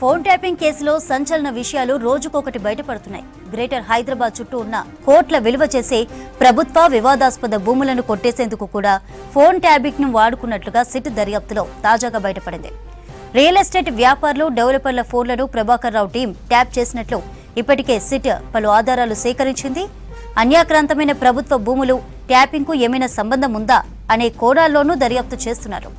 Phone tapping కేసులో సంచలన విషయాలు రోజుకొకటి బయటపడుతున్నాయి. గ్రేటర్ హైదరాబాద్ చుట్టూ ఉన్న కోట్ల విలువ చేసే ప్రభుత్వ వివాదాస్పద భూములను కొట్టేసేందుకు కూడా ఫోన్ ట్యాపింగ్ను వాడుకున్నట్లుగా సిట్ దర్యాప్తులో తాజాగా బయటపడింది. రియల్ ఎస్టేట్ వ్యాపారులు డెవలపర్ల ఫోన్లను ప్రభాకర్ రావు టీం ట్యాప్ చేసినట్లు ఇప్పటికే సిట్ పలు ఆధారాలు సేకరించింది. అన్యాక్రాంతమైన ప్రభుత్వ భూములు ట్యాపింగ్కు ఏమైనా సంబంధం ఉందా అనే కోణాల్లోనూ దర్యాప్తు చేస్తున్నారు.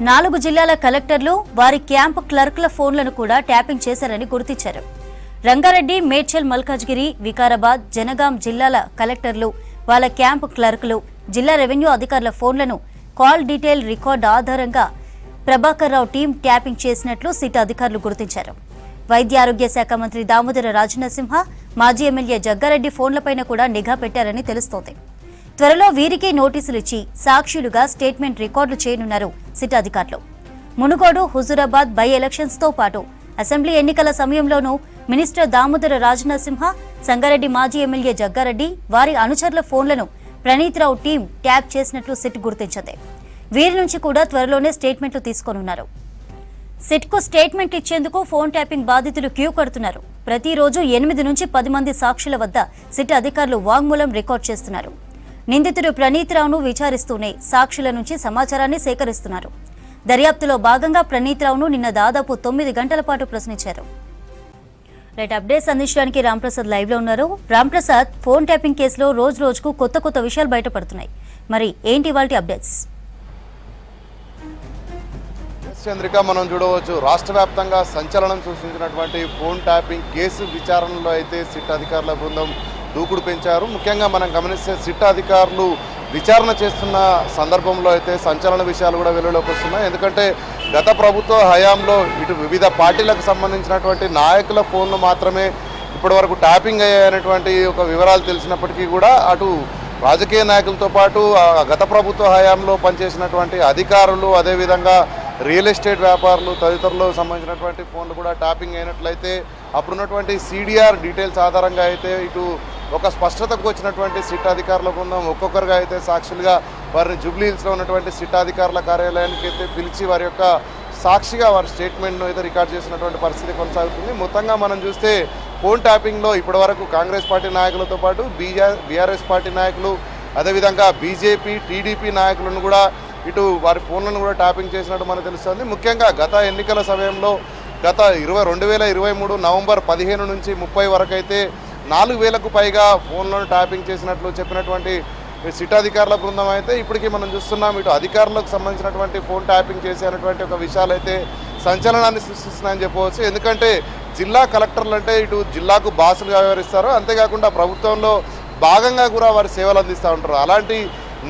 నాలుగు జిల్లాల కలెక్టర్లు వారి క్యాంపు క్లర్క్ల ఫోన్లను కూడా ట్యాపింగ్ చేశారని గుర్తించారు. రంగారెడ్డి మేడ్చల్ మల్కాజ్గిరి వికారాబాద్ జనగాం జిల్లాల కలెక్టర్లు వాళ్ళ క్యాంపు క్లర్కులు జిల్లా రెవెన్యూ అధికారుల ఫోన్లను కాల్ డీటెయిల్ రికార్డు ఆధారంగా ప్రభాకర్ రావు టీం ట్యాపింగ్ చేసినట్లు సిట్ అధికారులు గుర్తించారు. వైద్య ఆరోగ్య శాఖ మంత్రి దామోదర రాజనరసింహ మాజీ ఎమ్మెల్యే జగ్గారెడ్డి ఫోన్లపైన కూడా నిఘా పెట్టారని తెలుస్తోంది. త్వరలో వీరికి నోటీసులు ఇచ్చి సాక్షులుగా స్టేట్మెంట్ రికార్డులు చేయనున్నారు సిట్ అధికారులు. మునుగోడు హుజూరాబాద్ బై ఎలక్షన్స్తో పాటు అసెంబ్లీ ఎన్నికల సమయంలోనూ మినిస్టర్ దామోదర రాజనరసింహ సంగారెడ్డి మాజీ ఎమ్మెల్యే జగ్గారెడ్డి వారి అనుచరుల ఫోన్లను ప్రణీత్ రావు టీం ట్యాప్ చేసినట్లు సిట్ గుర్తించింది. వీరి నుంచి కూడా త్వరలోనే స్టేట్మెంట్లు తీసుకోనున్నారు. సిట్కు స్టేట్మెంట్ ఇచ్చేందుకు ఫోన్ ట్యాపింగ్ బాధితులు క్యూ కడుతున్నారు. ప్రతిరోజు ఎనిమిది నుంచి పది మంది సాక్షుల వద్ద సిట్ అధికారులు వాంగ్మూలం రికార్డ్ చేస్తున్నారు. నిందితుడు ప్రణీత్ రావును విచారిస్తూనే సాక్షుల నుంచి సమాచారాన్ని సేకరిస్తున్నారు. దర్యాప్తులో భాగంగా ప్రణీత్ రావును నిన్న దాదాపు తొమ్మిది గంటల పాటు ప్రశ్నించారు. రైట్ అప్డేట్స్ అందించడానికి రాంప్రసాద్ లైవ్లో ఉన్నారు. రాంప్రసాద్ ఫోన్ ట్యాపింగ్ కేసులో రోజు రోజుకు కొత్త కొత్త విషయాలు బయటపడుతున్నాయి. మరి ఏంటి వాటి అప్డేట్స్? చంద్రిక మనం చూడవచ్చు. రాష్ట్ర వ్యాప్తంగా సంచలనం సృష్టించినటువంటి ఫోన్ ట్యాపింగ్ కేసు విచారణలో అయితే సిట్ అధికారుల బృందం దూకుడు పెంచారు. ముఖ్యంగా మనం గమనిస్తే సిట్ అధికారులు విచారణ చేస్తున్న సందర్భంలో అయితే సంచలన విషయాలు కూడా వెలుగులోకి వస్తున్నాయి. ఎందుకంటే గత ప్రభుత్వ హయాంలో ఇటు వివిధ పార్టీలకు సంబంధించినటువంటి నాయకుల ఫోన్లు మాత్రమే ఇప్పటివరకు ట్యాపింగ్ అయ్యాయనేటువంటి ఒక వివరాలు తెలిసినప్పటికీ కూడా అటు రాజకీయ నాయకులతో పాటు గత ప్రభుత్వ హయాంలో పనిచేసినటువంటి అధికారులు అదేవిధంగా రియల్ ఎస్టేట్ వ్యాపారులు తదితరులకు సంబంధించినటువంటి ఫోన్లు కూడా ట్యాపింగ్ అయినట్లయితే అప్పుడున్నటువంటి సీడీఆర్ డీటెయిల్స్ ఆధారంగా అయితే ఇటు ఒక స్పష్టతకు వచ్చినటువంటి సిట్ అధికారుల బృందం ఒక్కొక్కరుగా అయితే సాక్షులుగా వారిని జూబ్లీ హిల్స్లో ఉన్నటువంటి సిట్ అధికారుల కార్యాలయానికి అయితే పిలిచి వారి యొక్క సాక్షిగా వారి స్టేట్మెంట్ను అయితే రికార్డ్ చేసినటువంటి పరిస్థితి కొనసాగుతుంది. మొత్తంగా మనం చూస్తే ఫోన్ ట్యాపింగ్లో ఇప్పటివరకు కాంగ్రెస్ పార్టీ నాయకులతో పాటు బీఆర్ బీఆర్ఎస్ పార్టీ నాయకులు అదేవిధంగా బీజేపీ టీడీపీ నాయకులను కూడా ఇటు వారి ఫోన్లను కూడా ట్యాపింగ్ చేసినట్టు మనకు తెలుస్తుంది. ముఖ్యంగా గత ఎన్నికల సమయంలో గత ఇరవై రెండు వేల ఇరవై మూడు నవంబర్ పదిహేను నుంచి ముప్పై వరకు అయితే నాలుగు వేలకు పైగా ఫోన్లను ట్యాపింగ్ చేసినట్లు చెప్పినటువంటి సిటాధికారుల బృందం అయితే ఇప్పటికీ మనం చూస్తున్నాం. ఇటు అధికారులకు సంబంధించినటువంటి ఫోన్ ట్యాపింగ్ చేసేటువంటి ఒక విషయాలు అయితే సంచలనాన్ని సృష్టిస్తున్నాయని చెప్పవచ్చు. ఎందుకంటే జిల్లా కలెక్టర్లు అంటే ఇటు జిల్లాకు బాసులుగా వ్యవహరిస్తారు. అంతేకాకుండా ప్రభుత్వంలో భాగంగా కూడా వారి సేవలు అందిస్తూ ఉంటారు. అలాంటి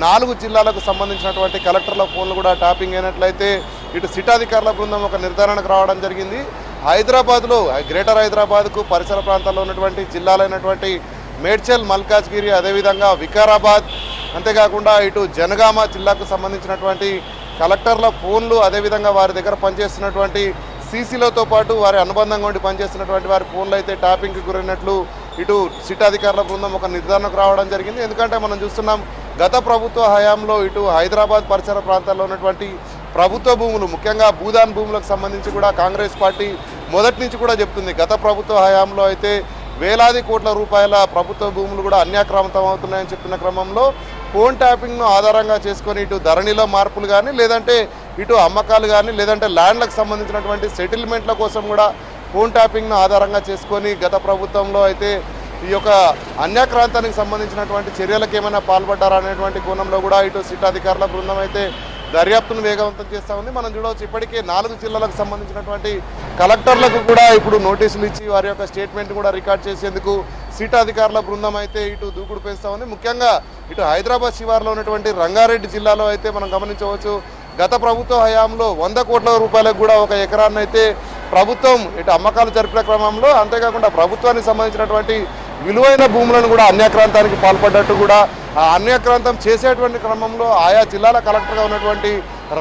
నాలుగు జిల్లాలకు సంబంధించినటువంటి కలెక్టర్ల ఫోన్లు కూడా ట్యాపింగ్ అయినట్లయితే ఇటు సిట్ అధికారుల బృందం ఒక నిర్ధారణకు రావడం జరిగింది. హైదరాబాద్లో గ్రేటర్ హైదరాబాద్కు పరిసర ప్రాంతాల్లో ఉన్నటువంటి జిల్లాలైనటువంటి మేడ్చల్ మల్కాజ్గిరి అదేవిధంగా వికారాబాద్ అంతేకాకుండా ఇటు జనగామ జిల్లాకు సంబంధించినటువంటి కలెక్టర్ల ఫోన్లు అదేవిధంగా వారి దగ్గర పనిచేస్తున్నటువంటి సీసీలతో పాటు వారి అనుబంధంగా ఉండి పనిచేస్తున్నటువంటి వారి ఫోన్లు అయితే ట్యాపింగ్కి గురైనట్లు ఇటు సిట్ అధికారుల బృందం ఒక నిర్ధారణకు రావడం జరిగింది. ఎందుకంటే మనం చూస్తున్నాం గత ప్రభుత్వ హయాంలో ఇటు హైదరాబాద్ పరిసర ప్రాంతాల్లో ఉన్నటువంటి ప్రభుత్వ భూములు ముఖ్యంగా భూదాన్ భూములకు సంబంధించి కూడా కాంగ్రెస్ పార్టీ మొదటి నుంచి కూడా చెప్తుంది. గత ప్రభుత్వ హయాంలో అయితే వేలాది కోట్ల రూపాయల ప్రభుత్వ భూములు కూడా అన్యాక్రాంతం అవుతున్నాయని చెప్పిన క్రమంలో ఫోన్ ట్యాపింగ్ను ఆధారంగా చేసుకొని ఇటు ధరణిలో మార్పులు కానీ లేదంటే ఇటు అమ్మకాలు కానీ లేదంటే ల్యాండ్లకు సంబంధించినటువంటి సెటిల్మెంట్ల కోసం కూడా ఫోన్ ట్యాపింగ్ను ఆధారంగా చేసుకొని గత ప్రభుత్వంలో అయితే ఈ యొక్క అన్యాక్రాంతానికి సంబంధించినటువంటి చర్యలకు ఏమైనా పాల్పడ్డారా అనేటువంటి కోణంలో కూడా ఇటు సిట్ అధికారుల బృందం అయితే దర్యాప్తును వేగవంతం చేస్తూ ఉంది. మనం చూడవచ్చు ఇప్పటికే నాలుగు జిల్లాలకు సంబంధించినటువంటి కలెక్టర్లకు కూడా ఇప్పుడు నోటీసులు ఇచ్చి వారి యొక్క స్టేట్మెంట్ కూడా రికార్డ్ చేసేందుకు సీట్ అధికారుల బృందం అయితే ఇటు దూకుడు పెంచుతా ఉంది. ముఖ్యంగా ఇటు హైదరాబాద్ శివార్లో ఉన్నటువంటి రంగారెడ్డి జిల్లాలో అయితే మనం గమనించవచ్చు గత ప్రభుత్వ హయాంలో వంద కోట్ల రూపాయలకు కూడా ఒక ఎకరాన్ని అయితే ప్రభుత్వం ఇటు అమ్మకాలు జరిపిన క్రమంలో అంతేకాకుండా ప్రభుత్వానికి సంబంధించినటువంటి విలువైన భూములను కూడా అన్యాక్రాంతానికి పాల్పడ్డట్టు కూడా అన్యక్రాంతం చేసేటువంటి క్రమంలో ఆయా జిల్లాల కలెక్టర్గా ఉన్నటువంటి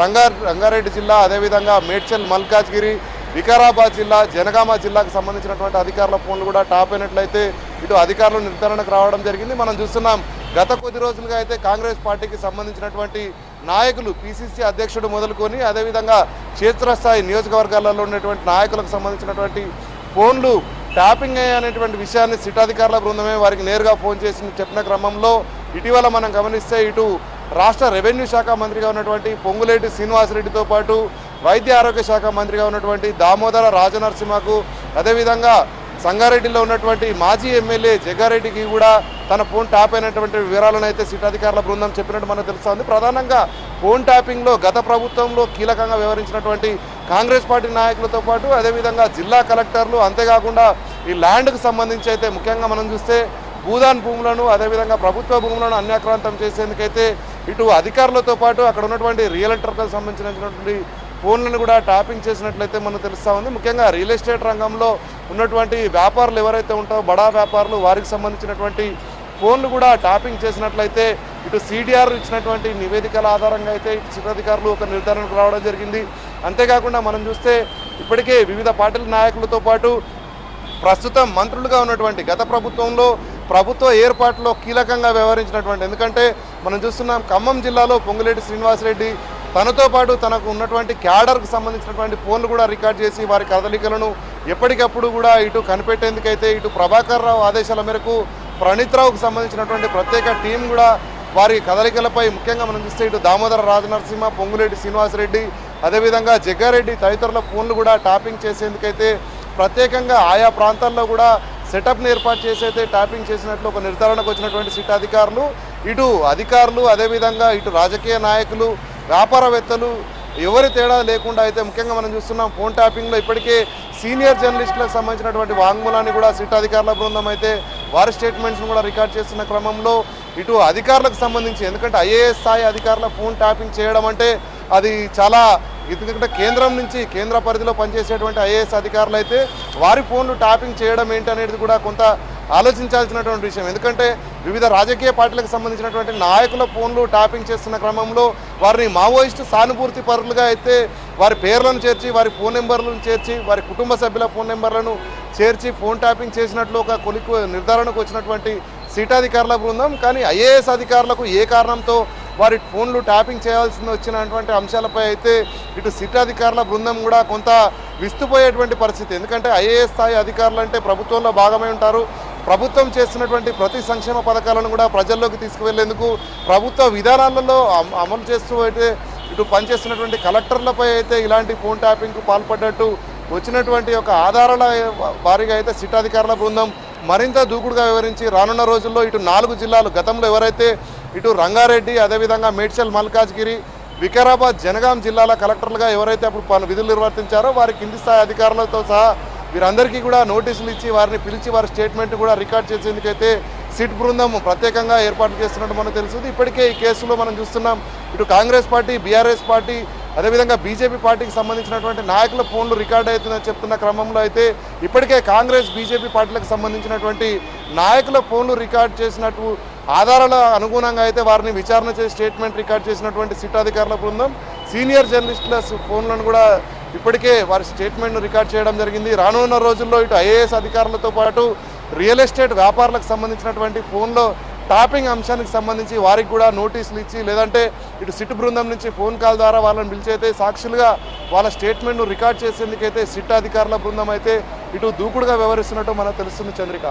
రంగా రంగారెడ్డి జిల్లా అదేవిధంగా మేడ్చల్ మల్కాజ్గిరి వికారాబాద్ జిల్లా జనగామ జిల్లాకు సంబంధించినటువంటి అధికారుల ఫోన్లు కూడా టాప్ అయినట్లయితే ఇటు అధికారులు నిర్ధారణకు రావడం జరిగింది. మనం చూస్తున్నాం గత కొద్ది రోజులుగా అయితే కాంగ్రెస్ పార్టీకి సంబంధించినటువంటి నాయకులు పిసిసి అధ్యక్షుడు మొదలుకొని అదేవిధంగా క్షేత్రస్థాయి నియోజకవర్గాలలో ఉన్నటువంటి నాయకులకు సంబంధించినటువంటి ఫోన్లు ట్యాపింగ్ అనేటువంటి విషయాన్ని సిట్ అధికారుల బృందమే వారికి నేరుగా ఫోన్ చేసి చెప్పిన క్రమంలో ఇటీవల మనం గమనిస్తే ఇటు రాష్ట్ర రెవెన్యూ శాఖ మంత్రిగా ఉన్నటువంటి పొంగులేటి శ్రీనివాసరెడ్డితో పాటు వైద్య ఆరోగ్య శాఖ మంత్రిగా ఉన్నటువంటి దామోదర రాజనరసింహకు అదేవిధంగా సంగారెడ్డిలో ఉన్నటువంటి మాజీ ఎమ్మెల్యే జగ్గారెడ్డికి కూడా తన ఫోన్ ట్యాప్ అయినటువంటి వివరాలను అయితే సిట్ అధికారుల బృందం చెప్పినట్టు మనకు తెలుస్తుంది. ప్రధానంగా ఫోన్ ట్యాపింగ్లో గత ప్రభుత్వంలో కీలకంగా వ్యవహరించినటువంటి కాంగ్రెస్ పార్టీ నాయకులతో పాటు అదేవిధంగా జిల్లా కలెక్టర్లు అంతేకాకుండా ఈ ల్యాండ్కు సంబంధించి అయితే ముఖ్యంగా మనం చూస్తే భూదాన్ భూములను అదేవిధంగా ప్రభుత్వ భూములను అన్యాక్రాంతం చేసేందుకైతే ఇటు అధికారులతో పాటు అక్కడ ఉన్నటువంటి రియల్టర్లకు సంబంధించినటువంటి ఫోన్లను కూడా ట్యాపింగ్ చేసినట్లయితే మనకు తెలుస్తూ ఉంది. ముఖ్యంగా రియల్ ఎస్టేట్ రంగంలో ఉన్నటువంటి వ్యాపారులు ఎవరైతే ఉంటారో బడా వ్యాపారులు వారికి సంబంధించినటువంటి ఫోన్లు కూడా ట్యాపింగ్ చేసినట్లయితే ఇటు సిడిఆర్ ఇచ్చినటువంటి నివేదికల ఆధారంగా అయితే ఇటు సిట్ ఒక నిర్ధారణకు రావడం జరిగింది. అంతేకాకుండా మనం చూస్తే ఇప్పటికే వివిధ పార్టీల నాయకులతో పాటు ప్రస్తుతం మంత్రులుగా ఉన్నటువంటి గత ప్రభుత్వంలో ప్రభుత్వ ఏర్పాటులో కీలకంగా వ్యవహరించినటువంటి ఎందుకంటే మనం చూస్తున్నాం ఖమ్మం జిల్లాలో పొంగులేటి శ్రీనివాసరెడ్డి తనతో పాటు తనకు ఉన్నటువంటి క్యాడర్కు సంబంధించినటువంటి ఫోన్లు కూడా రికార్డ్ చేసి వారి కదలికలను ఎప్పటికప్పుడు కూడా ఇటు కనిపెట్టేందుకైతే ఇటు ప్రభాకర్ రావు ఆదేశాల మేరకు ప్రణీత్రావుకు సంబంధించినటువంటి ప్రత్యేక టీం కూడా వారి కదలికలపై ముఖ్యంగా మనం చూస్తే ఇటు దామోదర రాజనరసింహ పొంగులేటి శ్రీనివాసరెడ్డి అదేవిధంగా జగ్గారెడ్డి తదితరుల ఫోన్లు కూడా టాపింగ్ చేసేందుకైతే ప్రత్యేకంగా ఆయా ప్రాంతాల్లో కూడా సెటప్ని ఏర్పాటు చేసి అయితే ట్యాపింగ్ చేసినట్లు ఒక నిర్ధారణకు వచ్చినటువంటి సిట్ అధికారులు ఇటు అధికారులు అదేవిధంగా ఇటు రాజకీయ నాయకులు వ్యాపారవేత్తలు ఎవరి తేడా లేకుండా అయితే ముఖ్యంగా మనం చూస్తున్నాం ఫోన్ ట్యాపింగ్లో ఇప్పటికే సీనియర్ జర్నలిస్టులకు సంబంధించినటువంటి వాంగ్మూలాన్ని కూడా సిట్ అధికారుల బృందం అయితే వారి స్టేట్మెంట్స్ను కూడా రికార్డ్ చేస్తున్న క్రమంలో ఇటు అధికారులకు సంబంధించి ఎందుకంటే ఐఏఎస్ స్థాయి అధికారుల ఫోన్ ట్యాపింగ్ చేయడం అంటే అది చాలా ఎందుకంటే కేంద్రం నుంచి కేంద్ర పరిధిలో పనిచేసేటువంటి ఐఏఎస్ అధికారులు అయితే వారి ఫోన్లు ట్యాపింగ్ చేయడం ఏంటి అనేది కూడా కొంత ఆలోచించాల్సినటువంటి విషయం. ఎందుకంటే వివిధ రాజకీయ పార్టీలకు సంబంధించినటువంటి నాయకుల ఫోన్లు ట్యాపింగ్ చేస్తున్న క్రమంలో వారిని మావోయిస్టు సానుభూతి పరులుగా అయితే వారి పేర్లను చేర్చి వారి ఫోన్ నెంబర్లను చేర్చి వారి కుటుంబ సభ్యుల ఫోన్ నెంబర్లను చేర్చి ఫోన్ ట్యాపింగ్ చేసినట్లు ఒక కొలికు నిర్ధారణకు వచ్చినటువంటి సీటాధికారుల బృందం. కానీ ఐఏఎస్ అధికారులకు ఏ కారణంతో వారి ఫోన్లు ట్యాపింగ్ చేయాల్సి వచ్చినటువంటి అంశాలపై అయితే ఇటు సిట్ అధికారుల బృందం కూడా కొంత విస్తుపోయేటువంటి పరిస్థితి. ఎందుకంటే ఐఏఎస్ స్థాయి అధికారులు అంటే ప్రభుత్వంలో భాగమై ఉంటారు. ప్రభుత్వం చేస్తున్నటువంటి ప్రతి సంక్షేమ పథకాలను కూడా ప్రజల్లోకి తీసుకువెళ్ళేందుకు ప్రభుత్వ విధానాలలో అమలు చేస్తూ అయితే ఇటు పనిచేస్తున్నటువంటి కలెక్టర్లపై అయితే ఇలాంటి ఫోన్ ట్యాపింగ్కు పాల్పడ్డట్టు వచ్చినటువంటి ఒక ఆధారాల వారిగా అయితే సిట్ అధికారుల బృందం మరింత దూకుడుగా వివరించి రానున్న రోజుల్లో ఇటు నాలుగు జిల్లాలు గతంలో ఎవరైతే ఇటు రంగారెడ్డి అదేవిధంగా మేడ్చల్ మల్కాజ్గిరి వికారాబాద్ జనగాం జిల్లాల కలెక్టర్లుగా ఎవరైతే అప్పుడు పలు విధులు నిర్వర్తించారో వారి కింది స్థాయి అధికారులతో సహా వీరందరికీ కూడా నోటీసులు ఇచ్చి వారిని పిలిచి వారి స్టేట్మెంట్ కూడా రికార్డ్ చేసేందుకైతే సిట్ బృందం ప్రత్యేకంగా ఏర్పాటు చేస్తున్నట్టు మనకు తెలుస్తుంది. ఇప్పటికే ఈ కేసులో మనం చూస్తున్నాం ఇటు కాంగ్రెస్ పార్టీ బీఆర్ఎస్ పార్టీ అదేవిధంగా బీజేపీ పార్టీకి సంబంధించినటువంటి నాయకుల ఫోన్లు రికార్డ్ అవుతుందని చెప్తున్న క్రమంలో అయితే ఇప్పటికే కాంగ్రెస్ బీజేపీ పార్టీలకు సంబంధించినటువంటి నాయకుల ఫోన్లు రికార్డ్ చేసినట్టు ఆధారాల అనుగుణంగా అయితే వారిని విచారణ చేసి స్టేట్మెంట్ రికార్డ్ చేసినటువంటి సిట్ అధికారుల బృందం సీనియర్ జర్నలిస్టుల ఫోన్లను కూడా ఇప్పటికే వారి స్టేట్మెంట్ను రికార్డ్ చేయడం జరిగింది. రానున్న రోజుల్లో ఇటు ఐఏఎస్ అధికారులతో పాటు రియల్ ఎస్టేట్ వ్యాపారులకు సంబంధించినటువంటి ఫోన్లో టాపింగ్ అంశానికి సంబంధించి వారికి కూడా నోటీసులు ఇచ్చి లేదంటే ఇటు సిట్ బృందం నుంచి ఫోన్ కాల్ ద్వారా వాళ్ళని పిలిచైతే సాక్షులుగా వాళ్ళ స్టేట్మెంట్ను రికార్డ్ చేసేందుకైతే సిట్ అధికారుల బృందం అయితే ఇటు దూకుడుగా వ్యవహరిస్తున్నట్టు మనకు తెలుస్తుంది చంద్రిక.